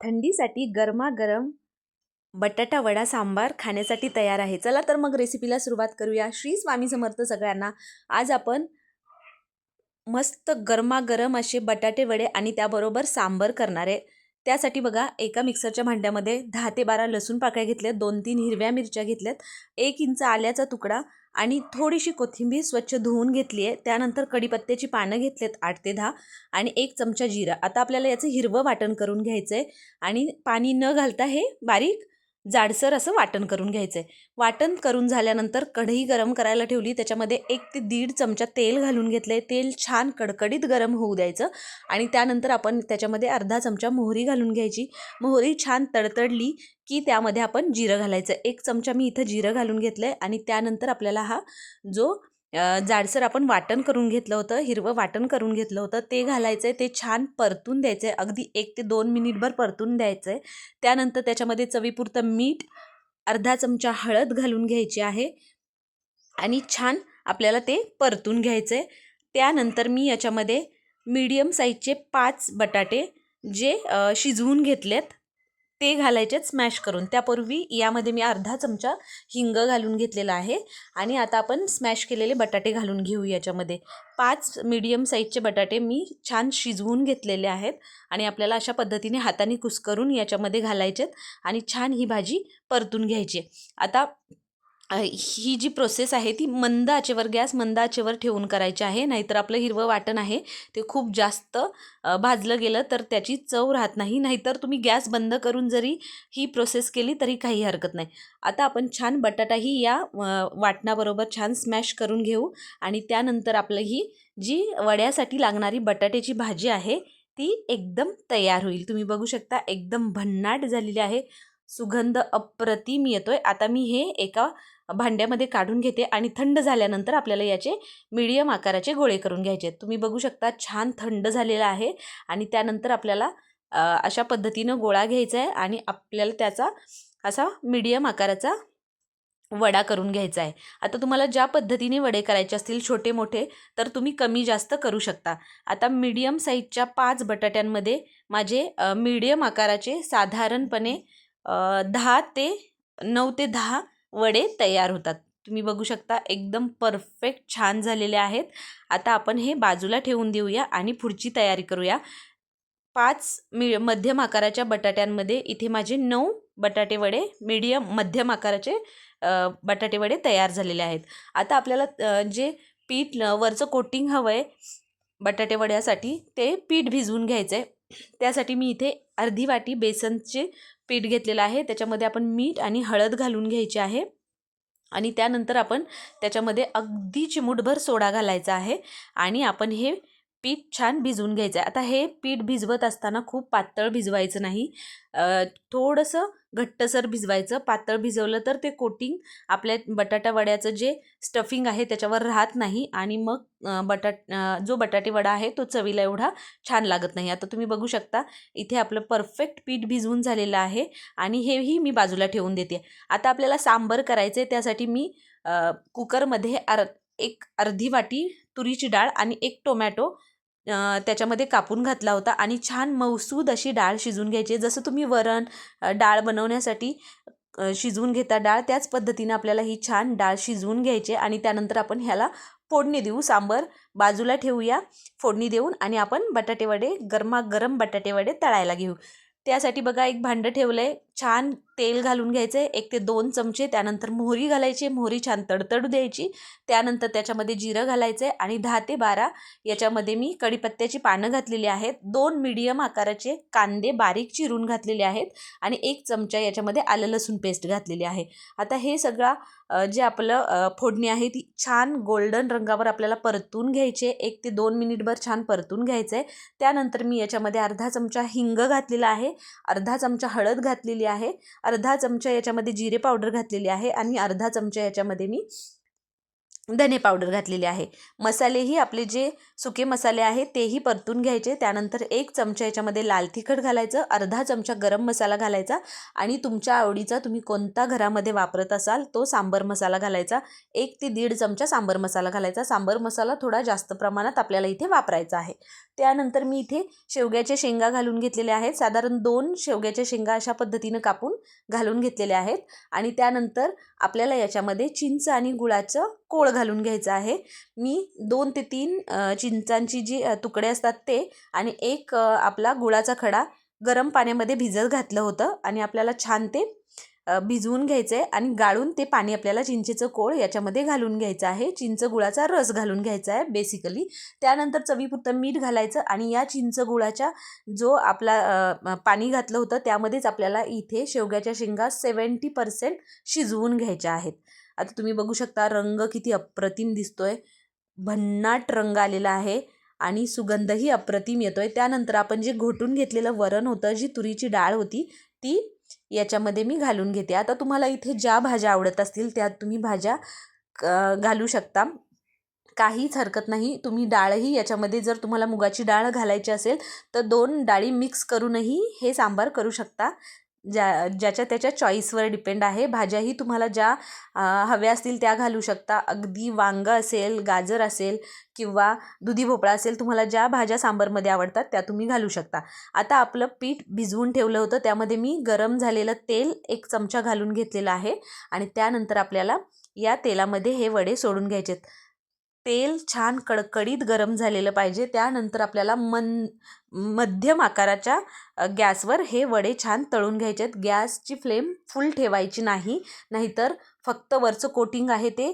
थंडीसाठी गरमागरम बटाटा वडा सांबार खाण्यासाठी तयार आहे. चला तर मग रेसिपीला सुरुवात करूया. श्री स्वामी समर्थ सगळ्यांना. आज आपण मस्त गरमागरम असे बटाटे वडे आणि त्याबरोबर सांबर करणार आहे. त्यासाठी बघा एका मिक्सरच्या भांड्यामध्ये दहा ते बारा लसूण पाकळ्या घेतल्यात दोन तीन हिरव्या मिरच्या घेतल्यात एक इंच आल्याचा तुकडा आणि थोडीशी कोथिंबीर स्वच्छ धुवून घेतली आहे. त्यानंतर कडीपत्त्याची पानं घेतलेत आठ ते दहा आणि एक चमचा जिरा. आता आपल्याला याचं हिरवं वाटण करून घ्यायचं आहे आणि पाणी न घालता हे बारीक जाडसर असं वाटण करून घ्यायचं आहे वाटण करून झाल्यानंतर कढई गरम करायला ठेवली. त्याच्यामध्ये एक ते दीड चमचा तेल घालून घेतलं आहे तेल छान कडकडीत गरम होऊ द्यायचं आणि त्यानंतर आपण त्याच्यामध्ये अर्धा चमचा मोहरी घालून घ्यायची. मोहरी छान तडतडली की त्यामध्ये आपण जिरं घालायचं. एक चमचा मी इथं जिरं घालून घेतलं आहे आणि त्यानंतर आपल्याला हा जो जाडसर आपण वाटण करून घेतलं होतं हिरवं वाटण करून घेतलं होतं. ते घालायचं आहे ते छान परतून द्यायचं आहे अगदी एक ते दोन मिनिटभर परतून द्यायचं आहे त्यानंतर त्याच्यामध्ये चवीपुरतं मीठ अर्धा चमचा हळद घालून घ्यायची आहे आणि छान आपल्याला ते परतून घ्यायचं आहे त्यानंतर मी याच्यामध्ये मीडियम साईजचे पाच बटाटे जे शिजवून घेतलेत ते घालायचेत स्मॅश करून. त्यापूर्वी यामध्ये मी अर्धा चमचा हिंग घालून घेतलेला आहे आणि आता आपण स्मॅश केलेले बटाटे घालून घेऊ याच्यामध्ये. पाच मीडियम साईजचे बटाटे मी छान शिजवून घेतलेले आहेत आणि आपल्याला अशा पद्धतीने हाताने कुस्करून याच्यामध्ये घालायचेत आणि छान ही भाजी परतून घ्यायची आता ही जी प्रोसेस आहे ती मंद आचेवर गॅस मंद आचेवर ठेवून करायची आहे. नाहीतर आपलं हिरवं वाटण आहे ते खूप जास्त भाजलं गेलं तर त्याची चव राहत नाही. नाहीतर तुम्ही गॅस बंद करून जरी ही प्रोसेस केली तरी काही हरकत नाही. आता आपण छान बटाटाही या वाटणाबरोबर छान स्मॅश करून घेऊ आणि त्यानंतर आपलं ही जी वड्यासाठी लागणारी बटाट्याची भाजी आहे ती एकदम तयार होईल. तुम्ही बघू शकता एकदम भन्नाट झालेली आहे. सुगंध अप्रतिम येतोय. आता मी हे एका भांड्यामध्ये काढून घेते आणि थंड झाल्यानंतर आपल्याला याचे मीडियम आकाराचे गोळे करून घ्यायचे तुम्ही बघू शकता छान थंड झालेला आहे आणि त्यानंतर आपल्याला अशा पद्धतीनं गोळा घ्यायचा आहे आणि आपल्याला त्याचा असा मीडियम आकाराचा वडा करून घ्यायचा आहे. आता तुम्हाला ज्या पद्धतीने वडे करायचे असतील छोटे मोठे तर तुम्ही कमी जास्त करू शकता. आता मीडियम साईजच्या पाच बटाट्यांमध्ये माझे मीडियम आकाराचे साधारणपणे दहा ते नऊ ते दहा वडे तयार होतात. तुम्ही बघू शकता एकदम परफेक्ट छान झालेले आहेत. आता आपण हे बाजूला ठेवून देऊया आणि पुढची तयारी करूया. पाच मी मध्यम आकाराच्या बटाट्यांमध्ये इथे माझे नऊ बटाटे वडे मीडियम मध्यम आकाराचे बटाटे वडे तयार झालेले आहेत. आता आपल्याला जे पीठ वरचं कोटिंग हवं आहे बटाटे वड्यासाठी ते पीठ भिजवून घ्यायचं आहे त्यासाठी मी इथे अर्धी वाटी बेसनचे पीठ घेतलेलं आहे. त्याच्यामध्ये आपण मीठ आणि हळद घालून घ्यायची आहे. आणि त्यानंतर आपण त्याच्यामध्ये अगदी चिमूटभर सोडा घालायचा आहे. आणि आपण हे पीठ छान भिजवून घ्यायचं आहे आता हे पीठ भिजवत असताना खूप पातळ भिजवायचं नाही. थोडंसं घट्टसर भिजवायचं. पातळ भिजवलं तर ते कोटिंग आपल्या बटाटा वड्याचं जे स्टफिंग आहे त्याच्यावर राहत नाही आणि मग बटाट जो बटाटे वडा आहे तो चवीला एवढा छान लागत नाही. आता तुम्ही बघू शकता इथे आपलं परफेक्ट पीठ भिजवून झालेलं आहे आणि हेही मी बाजूला ठेवून देते. आता आपल्याला सांबर करायचं आहे त्यासाठी मी कुकरमध्ये अर एक अर्धी वाटी तुरीची डाळ आणि एक टोमॅटो त्याच्यामध्ये कापून घातला होता आणि छान मौसूद अशी डाळ शिजून घ्यायची. जसं तुम्ही वरण डाळ बनवण्यासाठी शिजवून घेता डाळ त्याच पद्धतीनं आपल्याला ही छान डाळ शिजवून घ्यायची आणि त्यानंतर आपण ह्याला फोडणी देऊ. सांबर बाजूला ठेवूया फोडणी देऊन आणि आपण बटाटेवडे गरमागरम बटाटेवडे तळायला घेऊ. त्यासाठी बघा एक भांडं ठेवलं आहे छान तेल घालून घ्यायचं आहे एक ते दोन चमचे. त्यानंतर मोहरी घालायची. मोहरी छान तडतडू द्यायची. त्यानंतर त्याच्यामध्ये जिरं घालायचं आहे आणि दहा ते बारा. याच्यामध्ये मी कढीपत्त्याची पानं घातलेली आहेत. दोन मिडियम आकाराचे कांदे बारीक चिरून घातलेले आहेत आणि एक चमचा याच्यामध्ये आलं लसूण पेस्ट घातलेली आहे. आता हे सगळं जे आपलं फोडणी आहे ती छान गोल्डन रंगावर आपल्याला परतून घ्यायचे एक ते दोन मिनिटभर छान परतून घ्यायचं आहे त्यानंतर मी याच्यामध्ये अर्धा चमचा हिंग घातलेला आहे. अर्धा चमचा हळद घातलेली आहे. अर्धा चमचा याच्यामध्ये जिरे पावडर घातलेली आहे आणि अर्धा चमचा याच्यामध्ये मी धने पावडर घातलेली आहे. मसालेही आपले जे सुके मसाले आहेत तेही परतून घ्यायचे. त्यानंतर एक चमचा याच्यामध्ये लाल तिखट घालायचं अर्धा चमचा गरम मसाला घालायचा आणि तुमच्या आवडीचा तुम्ही कोणता घरामध्ये वापरत असाल तो सांबर मसाला घालायचा. एक ते दीड चमचा सांबर मसाला घालायचा. सांबर मसाला थोडा जास्त प्रमाणात आपल्याला इथे वापरायचा आहे. त्यानंतर मी इथे शेवग्याच्या शेंगा घालून घेतलेल्या आहेत. साधारण दोन शेवग्याच्या शेंगा अशा पद्धतीनं कापून घालून घेतलेल्या आहेत आणि त्यानंतर आपल्याला याच्यामध्ये चिंच आणि गुळाचं कोळ घालून घ्यायचं आहे. मी दोन ते तीन चिंचांची जी तुकडे असतात ते आणि एक आपला गुळाचा खडा गरम पाण्यामध्ये भिजत घातलं होतं आणि आपल्याला छान ते भिजवून घ्यायचं आहे आणि गाळून ते पाणी आपल्याला चिंचेचं कोळ याच्यामध्ये घालून घ्यायचं आहे. चिंच गुळाचा रस घालून घ्यायचा आहे बेसिकली त्यानंतर चवीपुरतं मीठ घालायचं आणि या चिंच गुळाच्या जो आपला पाणी घातलं होतं त्यामध्येच आपल्याला इथे शेवग्याच्या शेंगा सेवन्टी पर्सेंट शिजवून घ्यायच्या आहेत. आता तुम्ही बघू शकता रंग किती अप्रतिम दिसतोय. भन्नाट रंग आलेला आहे आणि सुगंधही अप्रतिम येतोय. त्यानंतर आपण जे घोटून घेतलेलं वरण होतं जी तुरीची डाळ होती ती याच्यामध्ये मी घालून घेते. आता तुम्हाला इथे ज्या भाज्या आवडत असतील त्यात तुम्ही भाज्या घालू शकता. काहीच हरकत नाही. तुम्ही डाळही याच्यामध्ये जर तुम्हाला मुगाची डाळ घालायची असेल तर दोन डाळी मिक्स करूनही हे सांबार करू शकता. ज्या ज्याच्या त्याच्या चॉईसवर डिपेंड आहे. भाज्याही तुम्हाला ज्या हव्या असतील त्या घालू शकता. अगदी वांगं असेल गाजर असेल किंवा दुधी भोपळा असेल तुम्हाला ज्या भाज्या सांबरमध्ये आवडतात त्या तुम्ही घालू शकता. आता आपलं पीठ भिजवून ठेवलं होतं. त्यामध्ये मी गरम झालेलं तेल एक चमचा घालून घेतलेलं आहे. आणि त्यानंतर आपल्याला या तेलामध्ये हे वडे सोडून घ्यायचेत. तेल छान कडकडीत गरम झालेलं पाहिजे. त्यानंतर आपल्याला मन मध्यम आकाराच्या गॅसवर हे वडे छान तळून घ्यायचे आहेत गॅसची फ्लेम फुल ठेवायची नाही. नाहीतर फक्त वरचं कोटिंग आहे ते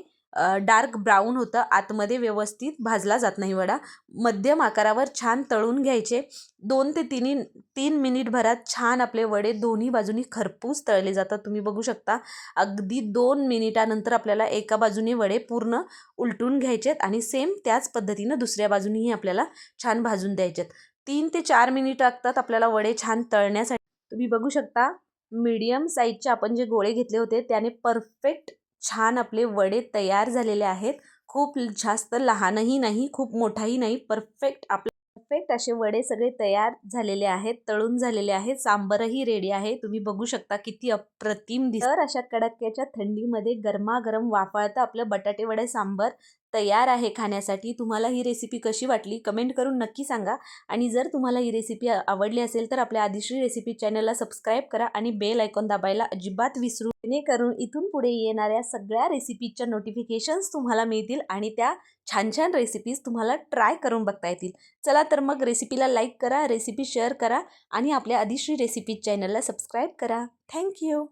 डार्क ब्राऊन होतं. आतमध्ये व्यवस्थित भाजला जात नाही वडा. मध्यम आकारावर छान तळून घ्यायचे. दोन ते तिन्ही तीन मिनिटभरात छान आपले वडे दोन्ही बाजूनी खरपूस तळले जातात. तुम्ही बघू शकता. अगदी दोन मिनिटानंतर आपल्याला एका बाजूने वडे पूर्ण उलटून घ्यायचेत आणि सेम त्याच पद्धतीनं दुसऱ्या बाजूनीही आपल्याला छान भाजून द्यायचेत. तीन ते चार मिनिट लागतात आपल्याला वडे छान तळण्यासाठी. तुम्ही बघू शकता मीडियम साईजचे आपण जे गोळे घेतले होते त्याने परफेक्ट छान आपले वडे तयार झालेले आहेत. खूप जास्त लहानही नाही खूप मोठाही नाही. परफेक्ट आपले परफेक्ट असे वडे सगळे तयार झालेले आहेत तळून झालेले आहेत. सांबरही रेडी आहे. तुम्ही बघू शकता किती अप्रतिम दिस तर अशा कडाक्याच्या थंडीमध्ये गरमागरम वाफाळतं आपलं बटाटे वडे सांबर तयार आहे खाण्यासाठी तुम्हाला ही रेसिपी कशी वाटली कमेंट करून नक्की सांगा. आणि जर तुम्हाला ही रेसिपी आवडली असेल तर आपल्या आदिश्री रेसिपी चॅनलला सबस्क्राईब करा आणि बेल आयकॉन दाबायला अजिबात विसरू जेणेकरून इथून पुढे येणाऱ्या सगळ्या रेसिपीच्या नोटिफिकेशन्स तुम्हाला मिळतील आणि त्या छान छान रेसिपीज तुम्हाला ट्राय करून बघता येतील. चला तर मग रेसिपीला लाईक करा रेसिपी शेअर करा आणि आपल्या आदिश्री रेसिपी चॅनलला सबस्क्राईब करा. Thank you